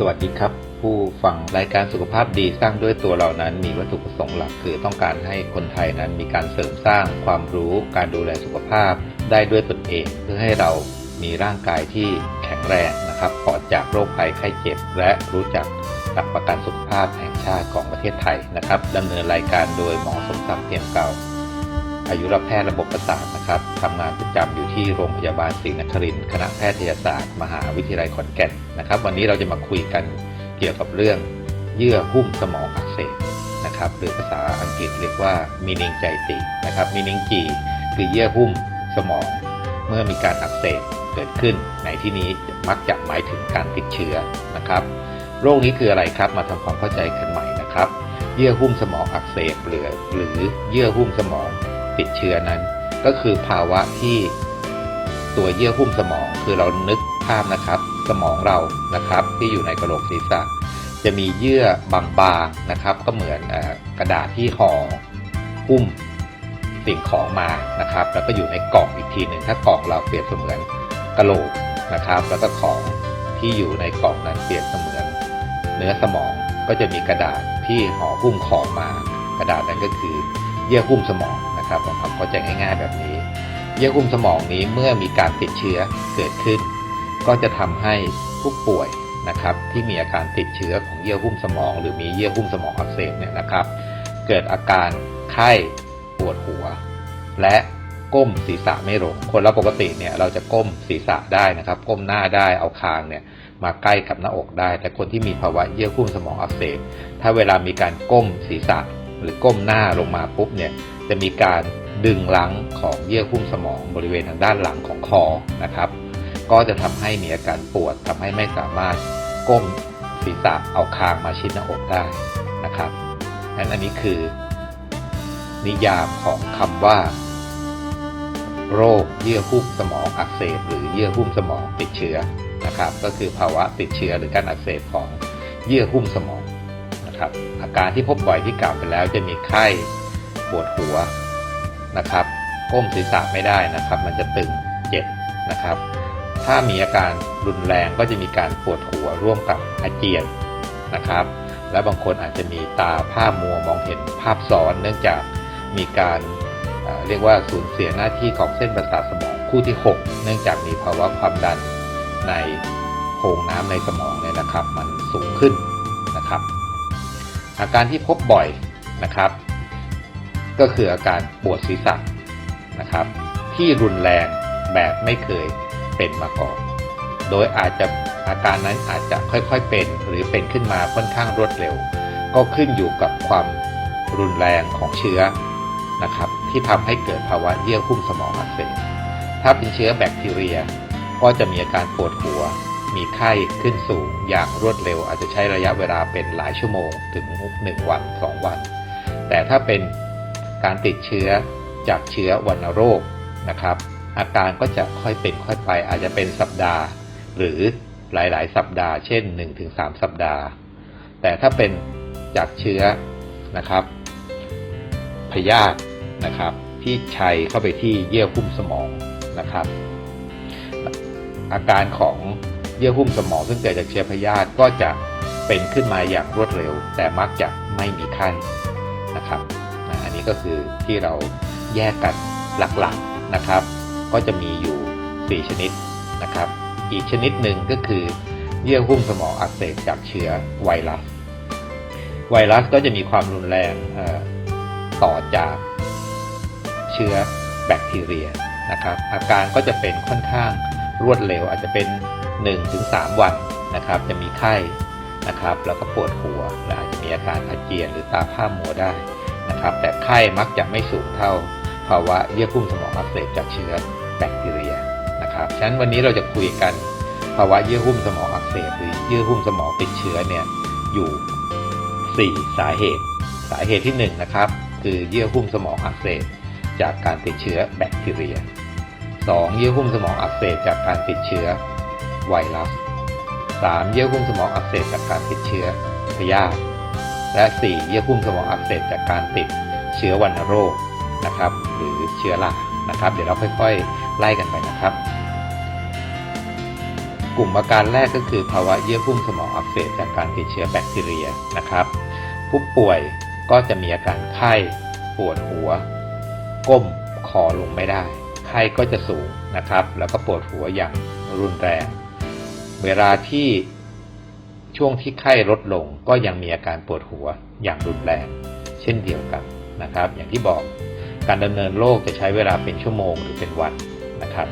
สวัสดีครับ ผู้ฟังรายการสุขภาพดีสร้างด้วยตัวเรานั้น มีวัตถุประสงค์หลักคือต้องการให้คนไทยนั้นมีการเสริมสร้างความรู้การดูแลสุขภาพได้ด้วยตนเอง เพื่อให้เรามีร่างกายที่แข็งแรงนะครับปลอดจากโรคภัยไข้เจ็บ และรู้จักหลักประกันสุขภาพแห่งชาติของประเทศไทยนะครับดำเนินรายการโดยหมอสมศักดิ์เทียมเก่า อายุรแพทย์ระบบประสาทนะครับทำงานประจำอยู่ที่โรงพยาบาลศรีนครินทร์คณะแพทยศาสตร์ มหาวิทยาลัยขอนแก่นนะครับ วันนี้เราจะมาคุยกันเกี่ยวกับเรื่องเยื่อหุ้มสมองอักเสบนะครับ หรือภาษาอังกฤษเรียกว่า meningitis นะครับ meningi คือเยื่อหุ้มสมอง เมื่อมีการอักเสบเกิดขึ้น ในที่นี้มักจะหมายถึงการติดเชื้อนะครับ โรคนี้คืออะไรครับ มาทำความเข้าใจกันใหม่นะครับ เยื่อหุ้มสมองอักเสบหรือหรือเยื่อหุ้มสมอง ติดเชื้อนั้น ก็คือภาวะที่ตัวเยื่อหุ้มสมอง คือเรานึกภาพนะครับ สมองเรานะครับ ที่อยู่ในกระโหลกศีรษะ จะมีเยื่อบางๆนะครับ ก็เหมือนอกระดาษที่ห่อหุ้มสิ่งของมานะครับ แล้วก็อยู่ในกล่องอีกทีหนึ่งถ้ากล่องเราเปรียบเสมือนกระโหลกนะครับ แล้วก็ของที่อยู่ในกล่องนั้นเปรียบเสมือน เนื้อสมองก็จะมีกระดาษที่ห่อหุ้มของมา กระดาษนั้นก็คือเยื่อหุ้มสมอง นะครับผมทำเข้าใจง่าย ๆ แบบนี้ เยื่อหุ้มสมองนี้เมื่อมีการติดเชื้อเกิดขึ้น ก็จะทำให้ผู้ป่วยนะครับที่มีอาการติดเชื้อของเยื่อหุ้มสมอง หรือมีเยื่อหุ้มสมองอักเสบเนี่ยนะครับ เกิดอาการไข้ปวดหัว และก้มศีรษะไม่ลงคนเราปกติเนี่ยเราจะก้มศีรษะได้นะครับ ก้มหน้าได้เอาคางเนี่ยมาใกล้กับหน้าอกได้ แต่คนที่มีภาวะเยื่อหุ้มสมองอักเสบถ้าเวลามีการก้มศีรษะหรือก้มหน้าลงมาปุ๊บเนี่ย จะมีการดึงหลังของเยื่อหุ้มสมองบริเวณทางด้านหลังของคอนะครับ ก็จะทำให้มีอาการปวดทำให้ไม่สามารถก้มศีรษะเอาคางมาชิดหน้าอกได้นะครับนั้นอันนี้คือ นิยามของคำว่า โรคเยื่อหุ้มสมองอักเสบ หรือเยื่อหุ้มสมองติดเชื้อนะครับ ก็คือภาวะติดเชื้อหรือการอักเสบของเยื่อหุ้มสมองนะครับ อาการที่พบบ่อยที่กล่าวไปแล้วจะมีไข้ ปวดหัวนะครับ ก้มศีรษะไม่ได้นะครับ มันจะตึงเจ็บนะครับ ถ้ามีอาการรุนแรงก็จะมีการปวดหัวร่วมกับอาเจียนนะครับ และบางคนอาจจะมีตาผ้ามัวมองเห็นภาพซ้อนเนื่องจากมีการเอ่อเรียกว่าสูญเสียหน้าที่ของเส้นประสาทสมองคู่ที่ 6 เนื่องจากมีภาวะความดันในโพรงน้ำในสมองเนี่ยนะครับ มันสูงขึ้นนะครับ อาการที่พบบ่อยนะครับ ก็คืออาการปวดศีรษะนะครับ ที่รุนแรงแบบไม่เคยเป็นมาก่อน โดยอาจจะอาการนั้นอาจจะค่อยๆเป็น หรือเป็นขึ้นมาค่อนข้างรวดเร็ว ก็ขึ้นอยู่กับความรุนแรงของเชื้อนะครับ ที่ทำให้เกิดภาวะเยื่อหุ้มสมองอักเสบถ้าเป็นเชื้อแบคทีเรีย ก็จะมีอาการปวดหัว มีไข้ขึ้นสูงอย่างรวดเร็ว อาจจะใช้ระยะเวลาเป็นหลายชั่วโมงถึง1วัน 2 วัน แต่ถ้าเป็น การติดเชื้อจากเชื้อวัณโรคนะครับ อาการก็จะค่อยเป็นค่อยไปอาจจะเป็นสัปดาห์ หรือหลายๆ สัปดาห์ เช่น 1-3 สัปดาห์ แต่ถ้าเป็นจากเชื้อนะครับพยาธินะครับ ที่ชัยเข้าไปที่เยื่อหุ้มสมองนะครับ อาการของเยื่อหุ้มสมองซึ่งเกิดจากเชื้อพยาธิก็จะเป็นขึ้นมาอย่างรวดเร็ว แต่มักจะไม่มีไข้นะครับ ก็คือที่เราแยกกันหลักๆนะครับ ก็จะมีอยู่ 4 ชนิดนะครับ อีกชนิดหนึ่งก็คือ เยื่อหุ้มสมองอักเสบจากเชื้อไวรัส ไวรัสก็จะมีความรุนแรงต่อจากเชื้อแบคทีเรียนะครับ อาการก็จะเป็นค่อนข้างรวดเร็วอาจจะเป็น 1-3 วันนะครับ จะมีไข้นะครับ แล้วก็ปวดหัวและอาจจะมีอาการอาเจียนหรือตาผ้ามัวได้ นะครับ แต่ไข้มักจะไม่สูงเท่า ภาวะเยื่อหุ้มสมองอักเสบจากเชื้อแบคทีเรียนะครับฉะนั้นวันนี้เราจะคุยกันภาวะเยื่อหุ้มสมองอักเสบหรือเยื่อหุ้มสมองติดเชื้อเนี่ยอยู่ 4 สาเหตุ สาเหตุที่1นงนะครับคือเยื่อหุ้มสมองอักเสบจากการติดเชื้อแบคทีเรีย 2. เยื่อหุ้มสมองอักเสบจากการติดเชื้อไวรัส 3. เยื่อหุ้มสมองอักเสบจากการติดเชื้อพยาธิ และ 4. เยื่อหุ้มสมองอักเสบจากการติดเชื้อวัณโรคนะครับ หรือเชื้อรานะครับ เดี๋ยวเราค่อยๆ ไล่กันไปนะครับ กลุ่มอาการแรกก็คือภาวะเยื่อหุ้มสมองอักเสบจากการติดเชื้อแบคทีเรียนะครับ ผู้ป่วยก็จะมีอาการไข้ปวดหัว ก้มคอลงไม่ได้ ไข้ก็จะสูงนะครับ แล้วก็ปวดหัวอย่างรุนแรง เวลาที่ ช่วงที่ไข้ลดลงก็ยังมีอาการปวดหัวอย่างรุนแรง เช่นเดียวกันนะครับ อย่างที่บอกการดำเนินโรคจะใช้เวลาเป็นชั่วโมงหรือเป็นวันนะครับ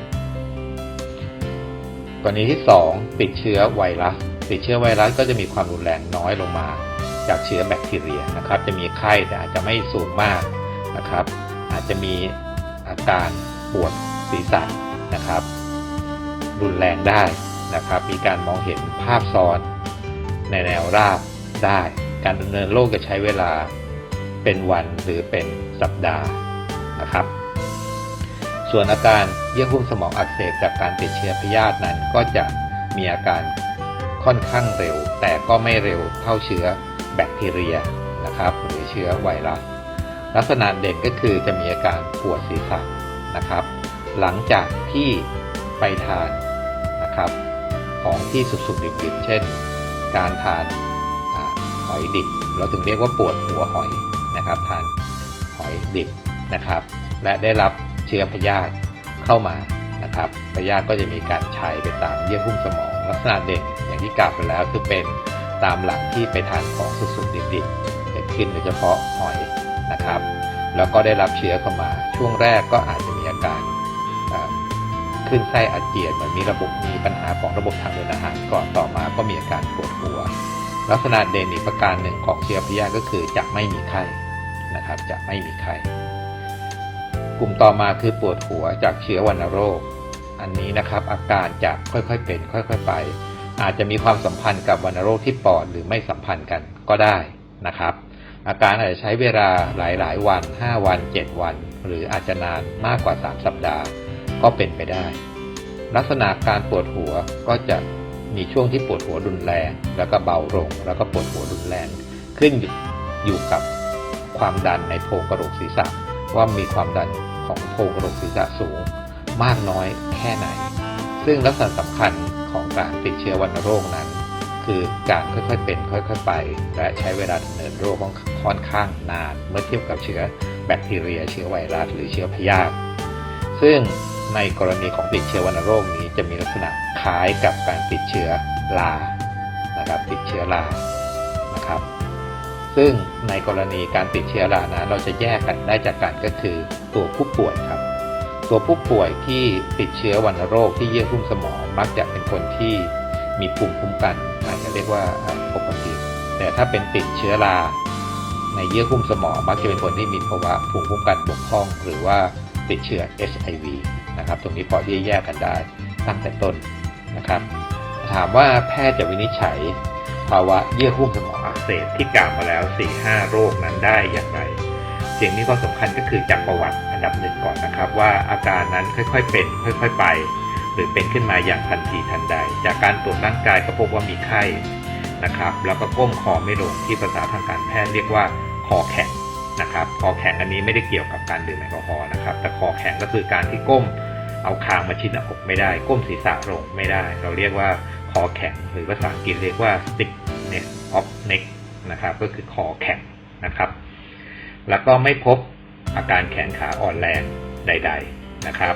กรณีที่ 2 ติดเชื้อไวรัส ติดเชื้อไวรัสก็จะมีความรุนแรงน้อยลงมา จากเชื้อแบคทีเรียนะครับ จะมีไข้แต่อาจจะไม่สูงมากนะครับ อาจจะมีอาการปวดศีรษะนะครับ รุนแรงได้นะครับ มีการมองเห็นภาพซ้อน ในแนวราบได้ การดำเนินโรคจะใช้เวลาเป็นวันหรือเป็นสัปดาห์นะครับ ส่วนอาการเยื่อหุ้มสมองอักเสบจากการติดเชื้อพยาธินั้นก็จะมีอาการค่อนข้างเร็ว แต่ก็ไม่เร็วเท่าเชื้อแบคทีเรียนะครับ หรือเชื้อไวรัส ลักษณะเด่นก็คือจะมีอาการปวดศีรษะนะครับ หลังจากที่ไปทานนะครับของที่สุกๆดิบๆเช่น การทานอหอยดิบ เราถึงเรียกว่าปวดหัวหอยนะครับ ทานหอยดิบนะครับ และได้รับเชื้อพยาธิเข้ามานะครับพยาธิก็จะมีการชัยไปตามเยื่อหุ้มสมอง ลักษณะเด่นอย่างที่กล่าวไปแล้วคือเป็นตามหลังที่ไปทานของสุกๆดิบๆเกิดขึ้นโดยเฉพาะหอยนะครับ แล้วก็ได้รับเชื้อเข้ามาช่วงแรกก็อาจจะมีอาการ ขึ้นไส้อาเจียนเหมือนมีระบบมีปัญหาของระบบทางเดินอาหารก่อนต่อมาก็มีอาการปวดหัว ลักษณะเด่นอีกประการหนึ่งของเชื้อพยาธิก็คือจะไม่มีไข้นะครับจะไม่มีไข้กลุ่มต่อมาคือปวดหัวจากเชื้อวัณโรค อันนี้นะครับอาการจะค่อยๆเป็น ค่อยๆไป อาจจะมีความสัมพันธ์กับวัณโรคที่ปอดหรือไม่สัมพันธ์กันก็ได้นะครับ อาการอาจจะใช้เวลาหลายๆ วัน 5 วัน 7 วัน หรืออาจจะนานมากกว่า 3 สัปดาห์ ก็เป็นไปได้ ลักษณะการปวดหัวก็จะมีช่วงที่ปวดหัวรุนแรง แล้วก็เบาลงแล้วก็ปวดหัวรุนแรง ขึ้นอยู่กับความดันในโพรงกระโหลกศีรษะ ว่ามีความดันของโพรงกระโหลกศีรษะสูง มากน้อยแค่ไหน ซึ่งลักษณะสำคัญของการติดเชื้อวัณโรคนั้น คือการค่อยๆเป็นค่อยๆไป และใช้เวลาดำเนินโรคค่อนข้างนาน เมื่อเทียบกับเชื้อแบคทีเรีย เชื้อไวรัสหรือเชื้อพยาธิซึ่ง ในกรณีของติดเชื้อวัณโรคนี้จะมีลักษณะคล้ายกับการติดเชื้อรานะครับติดเชื้อรานะครับ ซึ่งในกรณีการติดเชื้อรานั้นเราจะแยกกันได้จากกันก็คือตัวผู้ป่วยครับ ตัวผู้ป่วยที่ติดเชื้อวัณโรคที่เยื่อหุ้มสมองมักจะเป็นคนที่มีภูมิคุ้มกันอาจจะเรียกว่าอ่าปกติ แต่ถ้าเป็นติดเชื้อราในเยื่อหุ้มสมองมักจะเป็นคนที่มีภาวะภูมิคุ้มกันบกพร่อง หรือว่าติดเชื้อ HIV นะครับ ตรงนี้พอที่จะแยกกันได้ตั้งแต่ต้นนะครับ ถามว่าแพทย์จะวินิจฉัย ภาวะเยื่อหุ้มสมองอักเสบที่กล่าวมาแล้ว 4-5 โรคนั้นได้อย่างไรสิ่งนี้ก็สำคัญก็คือจากประวัติอันดับหนึ่งก่อนนะครับ ว่าอาการนั้นค่อยๆเป็น ค่อยๆไป หรือเป็นขึ้นมาอย่างทันทีทันใด จากการตรวจร่างกายก็พบว่ามีไข้นะครับ แล้วก็ก้มคอไม่ลงที่ภาษาทางการแพทย์เรียกว่าคอแข็ง นะครับคอแข็งอันนี้ไม่ได้เกี่ยวกับการดื่มแอลกอฮอล์นะครับ แต่คอแข็งก็คือการที่ก้มเอาคางมาชิดหน้าอกไม่ได้ ก้มศีรษะลงไม่ได้ เราเรียกว่าคอแข็งหรือภาษาอังกฤษเรียกว่า stiffness of neck นะครับก็คือคอแข็งนะครับ แล้วก็ไม่พบอาการแขนขาอ่อนแรงใด ๆนะครับ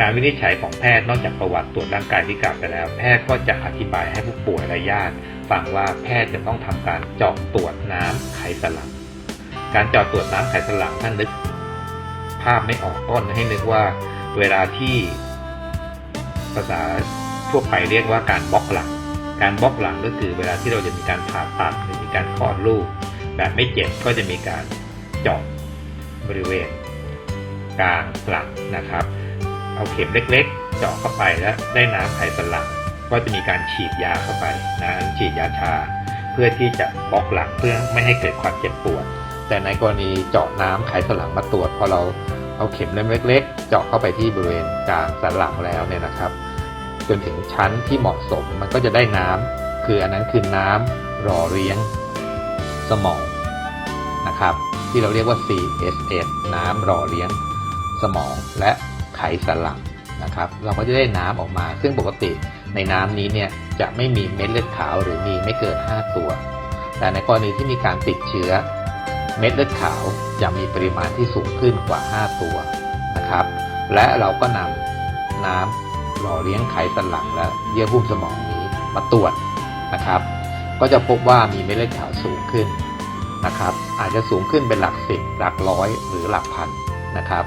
การวินิจฉัยของแพทย์นอกจากประวัติตรวจร่างกายที่กล่าวไปแล้ว แพทย์ก็จะอธิบายให้ผู้ป่วยและญาติฟังว่าแพทย์จะต้องทำการเจาะตรวจน้ำไขสันหลัง การเจาะตรวจน้ำไขสันหลังท่านนึก ภาพไม่ออกต้นให้นึกว่าเวลาที่ภาษาทั่วไปเรียกว่าการบล็อกหลัง การบล็อกหลังก็คือเวลาที่เราจะมีการผ่าตัดหรือมีการคลอดลูก แบบไม่เจ็บก็จะมีการเจาะบริเวณ กลางหลังนะครับ เอาเข็มเล็กๆ เจาะเข้าไปแล้วได้น้ำไขสันหลัง ก็จะมีการฉีดยาเข้าไปนะฉีดยาชา เพื่อที่จะบล็อกหลังเพื่อไม่ให้เกิดความเจ็บปวด แต่ในกรณีเจาะน้ำไขสันหลังมาตรวจพอเราเอาเข็มเล็ก ๆ เจาะเข้าไปที่บริเวณกลางสันหลังแล้วเนี่ยนะครับ จนถึงชั้นที่เหมาะสมมันก็จะได้น้ำคืออันนั้นคือน้ำหล่อเลี้ยงสมองนะครับ ที่เราเรียกว่า CSF น้ำหล่อเลี้ยงสมองและไขสันหลังนะครับ เราก็จะได้น้ำออกมา ซึ่งปกติในน้ำนี้เนี่ยจะไม่มีเม็ดเลือดขาวหรือมีไม่เกิน 5 ตัว แต่ในกรณีที่มีการติดเชื้อ เม็ดเลือดขาวจะมีปริมาณที่สูงขึ้นกว่า 5 ตัวนะครับ และเราก็นำน้ำหล่อเลี้ยงไขสันหลังและเยื่อหุ้มสมองนี้มาตรวจนะครับ ก็จะพบว่ามีเม็ดเลือดขาวสูงขึ้นนะครับ อาจจะสูงขึ้นเป็นหลักสิบหลักร้อยหรือหลักพันนะครับ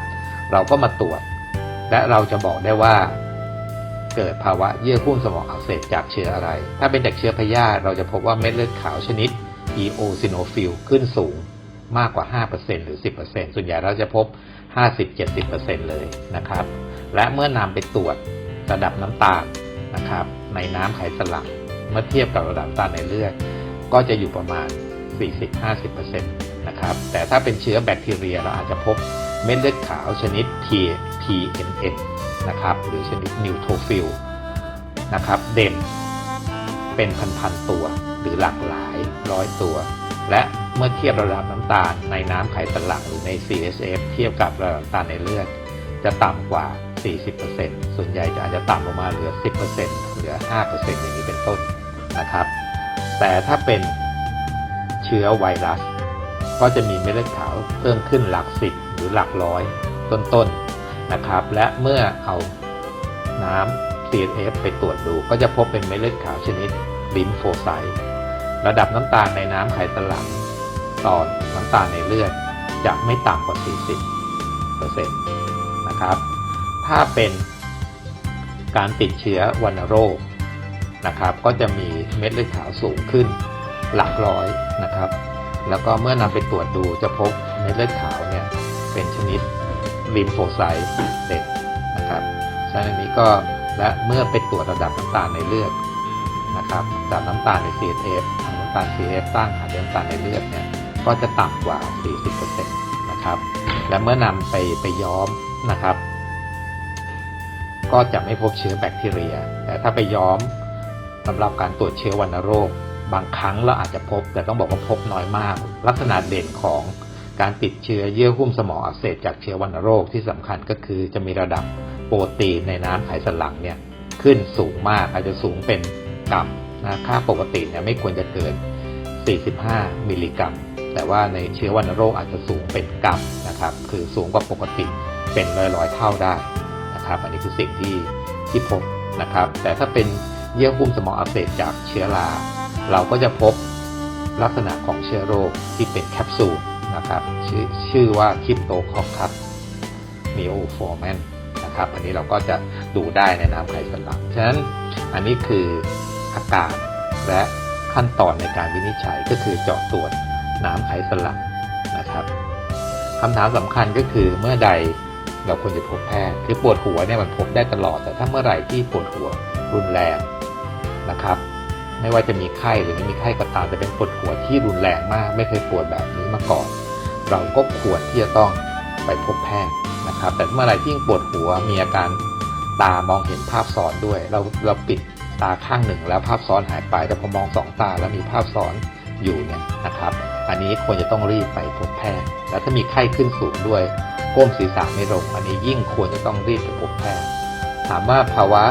เราก็มาตรวจ และเราจะบอกได้ว่า เกิดภาวะเยื่อหุ้มสมองอักเสบจากเชื้ออะไร ถ้าเป็นจากเชื้อพยาธิเราจะพบว่าเม็ดเลือดขาวชนิด eosinophil ขึ้นสูง มากกว่า 5%หรือ 10%ส่วนใหญ่เราจะพบ 50-70%เลยนะครับ และเมื่อนำไปตรวจระดับน้ำตาลนะครับในน้ำไขสันหลังเมื่อเทียบกับระดับตาลในเลือดก็จะอยู่ประมาณ 40-50%นะครับแต่ถ้าเป็นเชื้อแบคทีเรียเราอาจจะพบเม็ดเลือดขาวชนิด T TNF นะครับหรือชนิดนิวโทฟิลนะครับเด่นเป็นพันๆตัวหรือหลากหลายร้อยตัว และเมื่อเทียบระดับน้ำตาลในน้ำไขสันหลังหรือใน CSF เทียบกับระดับน้ำตาลในเลือด จะต่ำกว่า 40%ส่วนใหญ่จะอาจจะต่ำลงมาเหลือ 10%เหลือ 5%อย่างนี้เป็นต้นนะครับ แต่ถ้าเป็นเชื้อไวรัส ก็จะมีเม็ดเลือดขาวเพิ่มขึ้นหลักสิบหรือหลักร้อยต้นๆนะครับ และเมื่อเอาน้ำ CSF ไปตรวจดูก็จะพบเป็นเม็ดเลือดขาวชนิดลิมโฟไซต์ ระดับน้ำตาลในน้ำไขสันหลังต่อน้ำตาลในเลือดจะไม่ต่ำกว่า 40%นะครับ ถ้าเป็นการติดเชื้อวัณโรคนะครับ ก็จะมีเม็ดเลือดขาวสูงขึ้นหลักร้อยนะครับ แล้วก็เมื่อนำไปตรวจดูจะพบเม็ดเลือดขาวเนี่ยเป็นชนิดลิมโฟไซต์เด่นนะครับฉะนั้นนนี้ก็และเมื่อไปตรวจระดับน้ำตาลในเลือดนะครับระดับน้ำตาลใน CSF ทางน้ำตาล CSF ตั้งหาน้ำตาลในเลือดเนี่ยก็จะต่ำกว่า 40%นะครับและเมื่อนำไปไปย้อมนะครับ ก็จะไม่พบเชื้อแบคทีเรีย แต่ถ้าไปย้อมสำหรับการตรวจเชื้อวัณโรค บางครั้งเราอาจจะพบ แต่ต้องบอกว่าพบน้อยมาก ลักษณะเด่นของการติดเชื้อเยื่อหุ้มสมองอักเสบจากเชื้อวัณโรคที่สำคัญก็คือจะมีระดับโปรตีนในน้ำไขสันหลังเนี่ยขึ้นสูงมากอาจจะสูงเป็นกรัม นะค่าปกติเนี่ยไม่ควรจะเกิน 45 มิลลิกรัม แต่ว่าในเชื้อวัณโรคอาจจะสูงเป็นกรัมนะครับ คือสูงกว่าปกติเป็นร้อยร้อยๆเท่าได้นะครับ อันนี้คือสิ่งที่ที่พบนะครับ แต่ถ้าเป็นเยื่อหุ้มสมองอักเสบจากเชื้อรา เราก็จะพบลักษณะของเชื้อโรคที่เป็นแคปซูลนะครับชื่อชื่อว่าคริปโตคอคัสมิโอฟอร์แมนนะครับ อันนี้เราก็จะดูได้ในน้ำไขสันหลัง ฉะนั้นอันนี้คือ อาการ และขั้นตอนในการวินิจฉัยก็คือเจาะตรวจน้ำไขสัลังนะครับคำถามสำคัญก็คือเมื่อใดเราควรจะพบแพทย์คือปวดหัวเนี่ยมันพบได้ตลอด แต่ถ้าเมื่อไหร่ที่ปวดหัวรุนแรงนะครับ ไม่ว่าจะมีไข้หรือไม่มีไข้ก็ตามแต่เป็นปวดหัวที่รุนแรงมาก ไม่เคยปวดแบบนี้มาก่อน เราก็ควรที่จะต้องไปพบแพทย์นะครับ แต่เมื่อไหร่ที่ปวดหัวมีอาการตามองเห็นภาพซ้อนด้วย เราเราปิด ตาข้างหนึ่งแล้วภาพซ้อนหายไป แต่พอมองสองตาแล้วมีภาพซ้อนอยู่เนี่ยนะครับ อันนี้ควรจะต้องรีบไปพบแพทย์ แล้วถ้ามีไข้ขึ้นสูงด้วยก้มศีรษะไม่ลงอันนี้ยิ่งควรจะต้องรีบไปพบแพทย์ ถามว่าภาวะ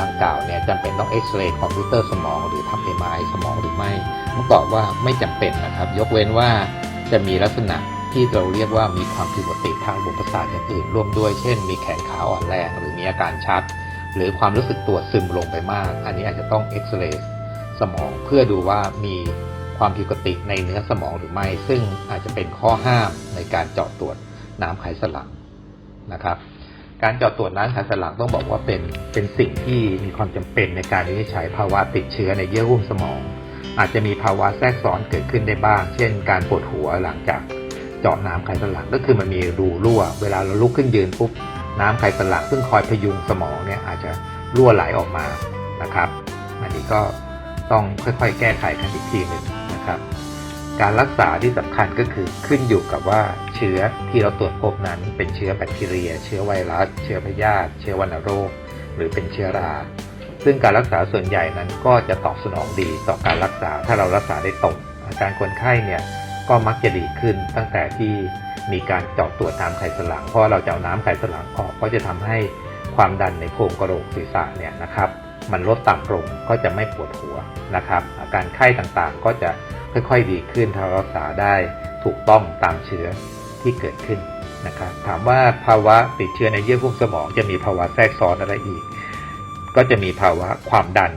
ดังกล่าวเนี่ยจำเป็นต้องเอ็กซเรย์คอมพิวเตอร์สมอง หรือทำเอ็มไอสมองหรือไม่ต้องตอบว่าไม่จำเป็นนะครับ ยกเว้นว่าจะมีลักษณะที่เราเรียกว่ามีความผิดปกติทางระบบประสาทอย่างอื่นร่วมด้วย เช่น มีแขนขาอ่อนแรงหรือมีอาการชัก หรือความรู้สึกตัวซึมลงไปมาก อันนี้อาจจะต้องเอ็กซเรย์สมองเพื่อดูว่ามีความผิดปกติในเนื้อสมองหรือไม่ ซึ่งอาจจะเป็นข้อห้ามในการเจาะตรวจน้ำไขสันหลังนะครับ การเจาะตรวจน้ำไขสันหลังต้องบอกว่าเป็นเป็นสิ่งที่มีความจำเป็นในการวินิจฉัยภาวะติดเชื้อในเยื่อหุ้มสมอง อาจจะมีภาวะแทรกซ้อนเกิดขึ้นได้บ้าง เช่น การปวดหัวหลังจากเจาะน้ำไขสันหลังก็คือมันมีรูรั่ว เวลาเราลุกขึ้นยืนปุ๊บ น้ำไขสันหลังซึ่งคอยพยุงสมองเนี่ยอาจจะรั่วไหลออกมานะครับ อันนี้ก็ต้องค่อยๆ แก้ไขกันอีกทีหนึ่งนะครับ การรักษาที่สำคัญก็คือขึ้นอยู่กับว่าเชื้อที่เราตรวจพบนั้นเป็นเชื้อแบคทีเรีย เชื้อไวรัส เชื้อพยาธิเชื้อวัณโรค หรือเป็นเชื้อรา ซึ่งการรักษาส่วนใหญ่นั้นก็จะตอบสนองดีต่อการรักษาถ้าเรารักษาได้ตรงอาการคนไข้เนี่ยก็มักจะดีขึ้นตั้งแต่ที่ มีการเจาะตรวจน้ำไขสันหลัง เพราะเราจะเอาน้ำไขสันหลังออกก็จะทำให้ความดันในโพรงกระโหลกศีรษะเนี่ยนะครับ มันลดต่ำลงก็จะไม่ปวดหัวนะครับ อาการไข้ต่างๆก็จะค่อยๆดีขึ้นถ้ารักษาได้ถูกต้องตามเชื้อที่เกิดขึ้นนะครับ ถามว่าภาวะติดเชื้อในเยื่อหุ้มสมองจะมีภาวะแทรกซ้อนอะไรอีก ก็จะมีภาวะความดัน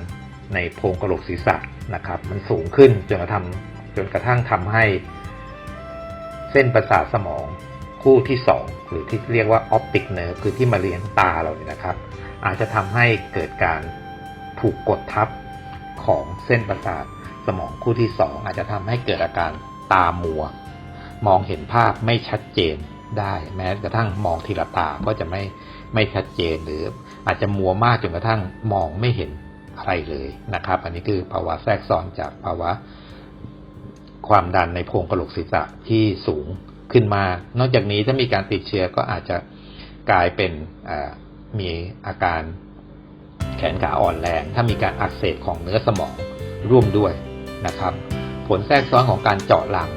ในโพรงกระโหลกศีรษะนะครับ มันสูงขึ้นจนกระทั่งจนกระทั่งทำให้ เส้นประสาทสมองคู่ที่ 2 หรือที่เรียกว่าออปติกเน v e คือที่มาเลี้ยงตาเราเนี่ยนะครับ อาจจะทำให้เกิดการถูกกดทับของเส้นประสาทสมองคู่ที่ 2 อาจจะทำให้เกิดอาการตามัว มองเห็นภาพไม่ชัดเจนได้ แม้กระทั่งมองทีละตาก็จะไม่ไม่ชัดเจนหรืออาจจะมัวมากจนกระทั่งมองไม่เห็นอะไรเลยนะครับ อันนี้คือภาวะแทรกซ้อนจากภาวะ ความดันในโพรงกระโหลกศีรษะที่สูงขึ้นมา นอกจากนี้ถ้ามีการติดเชื้อก็อาจจะกลายเป็นมีอาการแขนขาอ่อนแรง ถ้ามีการอักเสบของเนื้อสมองร่วมด้วยนะครับ ผลแทรกซ้อนของการเจาะหลัง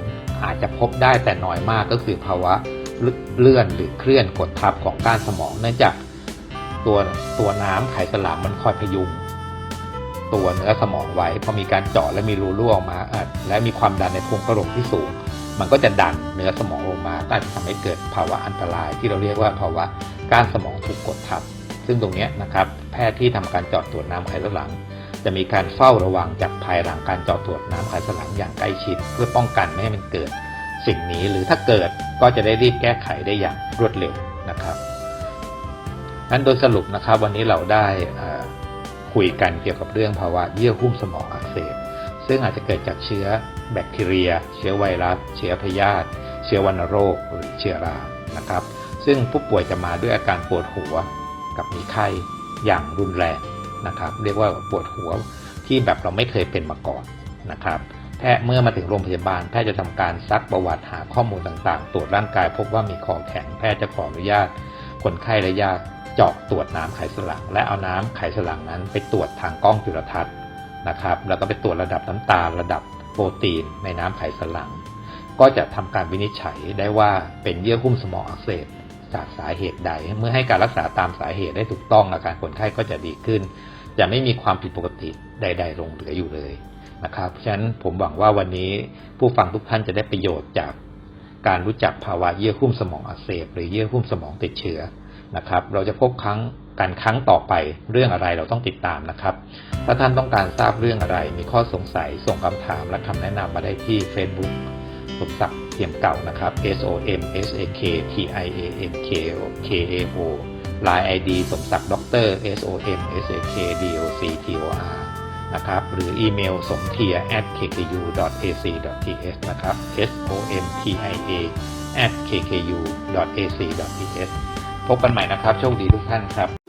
อาจจะพบได้แต่น้อยมากก็คือภาวะเลื่อนหรือเคลื่อนกดทับของก้านสมอง เนื่องจากตัวตัวน้ำไขสลังมันคอยพยุง ตัวเนื้อสมองไว้พอมีการเจาะและมีรูรั่วออกมาอะและมีความดันในโพรงกระโหลกที่สูง มันก็จะดันเนื้อสมองลงมาก็อาจจะทำให้เกิดภาวะอันตราย ที่เราเรียกว่าภาวะก้านสมองถูกกดทับ ซึ่งตรงนี้นะครับแพทย์ที่ทำการเจาะตรวจน้ำไขสันหลัง จะมีการเฝ้าระวังจากภายหลังการเจาะตรวจน้ำไขสันหลังอย่างใกล้ชิด เพื่อป้องกันไม่ให้มันเกิด สิ่งนี้หรือถ้าเกิดก็จะได้รีบแก้ไขได้อย่างรวดเร็วนะครับนั้นโดยสรุปนะครับวันนี้เราได้อ่อ คุยกันเกี่ยวกับเรื่องภาวะเยื่อหุ้มสมองอักเสบซึ่งอาจจะเกิดจากเชื้อแบคทีเรีย เชื้อไวรัส เชื้อพยาธิ เชื้อวัณโรค หรือเชื้อรา นะครับ ซึ่งผู้ป่วยจะมาด้วยอาการปวดหัวกับมีไข้อย่างรุนแรงนะครับ เรียกว่าปวดหัวที่แบบเราไม่เคยเป็นมาก่อนนะครับ แพทย์เมื่อมาถึงโรงพยาบาลแพทย์จะทำการซักประวัติหาข้อมูลต่างๆ ตรวจร่างกาย พบว่ามีคอแข็งแพทย์จะขออนุญาตคนไข้และญาติ เจาะตรวจน้ำไขสลัง และเอาน้ำไขสลังนั้นไปตรวจทางกล้องจุลทรรศน์นะครับ แล้วก็ไปตรวจระดับน้ำตาลระดับโปรตีนในน้ำไขสลัง ก็จะทำการวินิจฉัยได้ว่าเป็นเยื่อหุ้มสมองอักเสบจากสาเหตุใด เมื่อให้การรักษาตามสาเหตุได้ถูกต้องอาการคนไข้ก็จะดีขึ้น จะไม่มีความผิดปกติใด ๆ ลงเหลืออยู่เลยนะครับฉะนั้นผมหวังว่าวันนี้ผู้ฟังทุกท่านจะได้ประโยชน์จากการรู้จักภาวะเยื่อหุ้มสมองอักเสบ หรือเยื่อหุ้มสมองติดเชื้อ นะครับ เราจะพบครั้งกันครั้งต่อไปเรื่องอะไรเราต้องติดตามนะครับ ถ้าท่านต้องการทราบเรื่องอะไร มีข้อสงสัยส่งคำถามและคำแนะนำมาได้ที่ Facebook สมศักดิ์เทียมเก่านะครับ S O M S A K T I A M K K A O Line ID สมศักดิ์ด็อกเตอร์ S O M S A K D O C T O R นะครับ หรืออีเมลสมเทีย at kkU ac th นะครับ S O M T I A at kkU ac th พบกันใหม่นะครับ โชคดีทุกท่านครับ